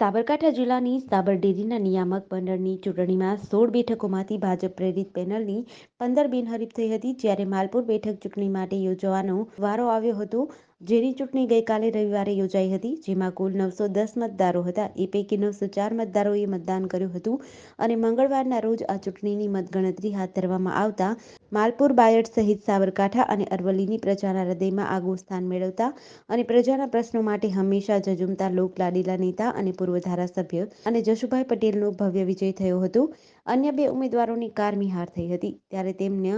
સાબરકાંઠા જિલ્લાની સાબર ડેરીના નિયામક મંડળની ચૂંટણીમાં સોળ બેઠકોમાંથી ભાજપ પ્રેરિત પેનલની પંદર બિનહરીફ થઈ હતી, જ્યારે માલપુર બેઠક ચૂંટણી માટે યોજવાનો વારો આવ્યો હતો. જેની ચૂંટણી ગઈકાલે રવિવારે યોજાઈ હતી, જેમાં કુલ નવસો દસ મતદારો હતા. એ પૈકી નવસો ચાર મતદારોએ મતદાન કર્યું હતું અને મંગળવારના રોજ આ ચૂંટણીની મતગણતરી હાથ ધરવામાં આવતા માલપુર, બાયડ સહિત સાબરકાંઠા અને અરવલ્લીની પ્રજાના હૃદયમાં આગવું સ્થાન મેળવતા અને પ્રજાના પ્રશ્નો માટે હંમેશા ઝઝુમતા લોકલાડીલા નેતા અને પૂર્વ ધારાસભ્ય અને જશુભાઈ પટેલનો ભવ્ય વિજય થયો હતો. અન્ય બે ઉમેદવારોની કારમી હાર થઈ હતી. ત્યારે તેમને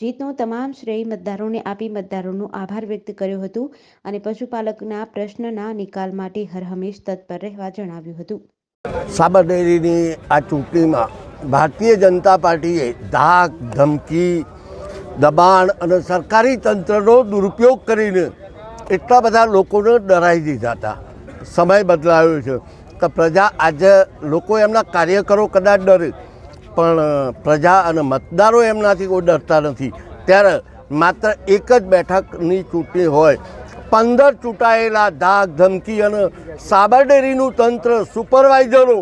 જીતનો તમામ શ્રેય મતદારોને આપી મતદારોનો આભાર વ્યક્ત કર્યો હતો અને પશુપાલકના પ્રશ્નના નિકાલ માટે હરહંમેશ તત્પર રહેવા જણાવ્યું હતું. સાબરડેરીની આ ચૂંટણીમાં ભારતીય જનતા પાર્ટીએ ધાક, ધમકી, દબાણ અને સરકારી તંત્રનો દુરુપયોગ કરીને એટલા બધા લોકોને ડરાવી દીધા હતા. સમય બદલાયો છે. તો પ્રજા આજે લોકો એમના કાર્યકરો કદાચ ડરે. પણ પ્રજા અને મતદારો એમનાથી કોઈ ડરતા નથી. ત્યારે માત્ર એક જ બેઠકની ચૂંટણી હોય. પંદર ચૂંટાયેલા ધાક ધમકી અને સાબરડેરીનું તંત્ર સુપરવાઇઝરો.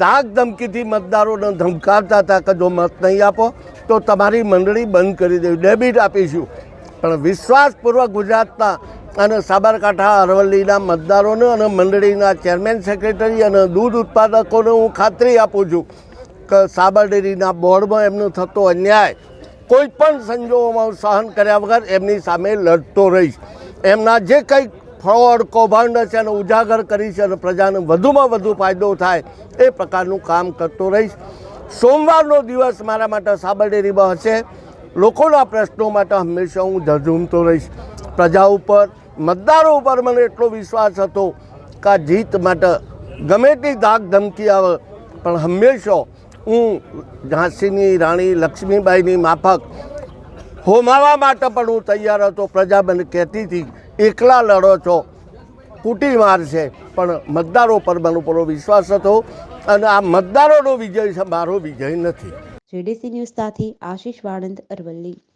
ધાક ધમકીથી મતદારોને ધમકાવતા હતા કે જો મત નહીં આપો, તો તમારી મંડળી બંધ કરી દેવી ડેબિટ આપીશું. પણ વિશ્વાસપૂર્વક ગુજરાતના અને સાબરકાંઠા, અરવલ્લીના મતદારોને અને મંડળીના ચેરમેન, સેક્રેટરી અને દૂધ ઉત્પાદકોને હું ખાતરી આપું છું કે સાબર ડેરીના બોર્ડમાં એમનો થતો અન્યાય, કોઈ પણ સંજોગોમાં સહન કર્યા વગર એમની સામે લડતો રહીશ. એમના જે કંઈક ફ્રોડ, કૌભાંડ છે એને ઉજાગર કરીશ અને પ્રજાને વધુમાં વધુ ફાયદો થાય એ પ્રકારનું કામ કરતો રહીશ. સોમવારનો દિવસ મારા માટે સાબરડેરીમાં હશે. લોકોના પ્રશ્નો માટે હંમેશા હું ઝઝૂમતો રહીશ. પ્રજા ઉપર, મતદારો ઉપર મને એટલો વિશ્વાસ હતો કે આ જીત માટે ગમે તે ધાક ધમકી આવે, પણ હંમેશા હું ઝાંસીની રાણી લક્ષ્મીબાઈની માફક હોમાવા માટે પણ હું તૈયાર હતો. પ્રજા મને કહેતી હતી, એકલા લડો છો, કૂટી મારશે. પણ મતદારો પર મને પૂરો વિશ્વાસ હતો અને આ મતદારોનો વિજય છે, મારો વિજય નથી. જેડીસી ન્યૂઝ સાથે આશીષ વાળંદ અરવલ્લી.